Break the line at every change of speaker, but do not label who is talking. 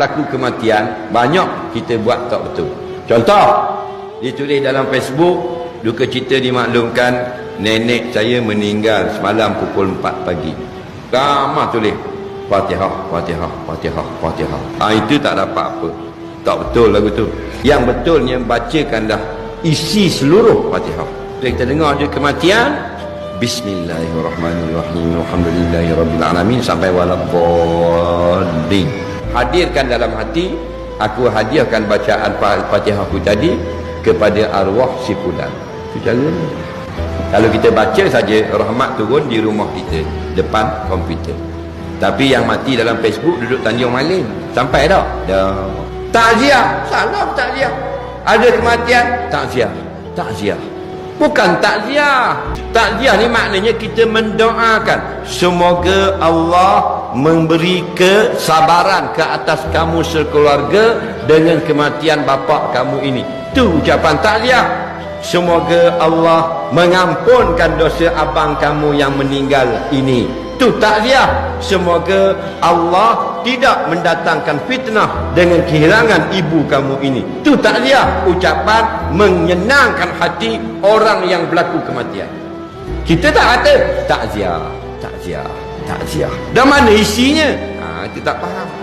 berlaku kematian banyak kita buat tak betul contoh ditulis dalam Facebook duka cita dimaklumkan nenek saya meninggal semalam pukul 4 pagi ramah tulis Fatihah, Fatihah, Fatihah, Fatihah. Ah itu tak dapat apa. Tak betul lagu tu. Yang betulnya bacakanlah isi seluruh Fatihah. Bila kita dengar je kematian, Bismillahirrahmanirrahim. Alhamdulillahirabbil alamin sampai waladdallin. Hadirkan dalam hati, aku hadiahkan bacaan Fatihah aku tadi kepada arwah si fulan. Itu cara. Kalau kita baca saja rahmat turun di rumah kita depan komputer. Tapi yang mati dalam Facebook duduk Tanjung Malin. Sampai tak? Dah. Takziah. Salah takziah. Ada kematian? Takziah. Takziah. Bukan takziah. Takziah ni maknanya kita mendoakan. Semoga Allah memberi kesabaran ke atas kamu sekeluarga dengan kematian bapa kamu ini. Itu ucapan takziah. Semoga Allah mengampunkan dosa abang kamu yang meninggal ini. Itu takziah. Semoga Allah tidak mendatangkan fitnah dengan kehilangan ibu kamu ini. Itu takziah. Ucapan menyenangkan hati orang yang berlaku kematian. Kita tak kata takziah takziah takziah. Dan mana isinya? Ha, kita tak faham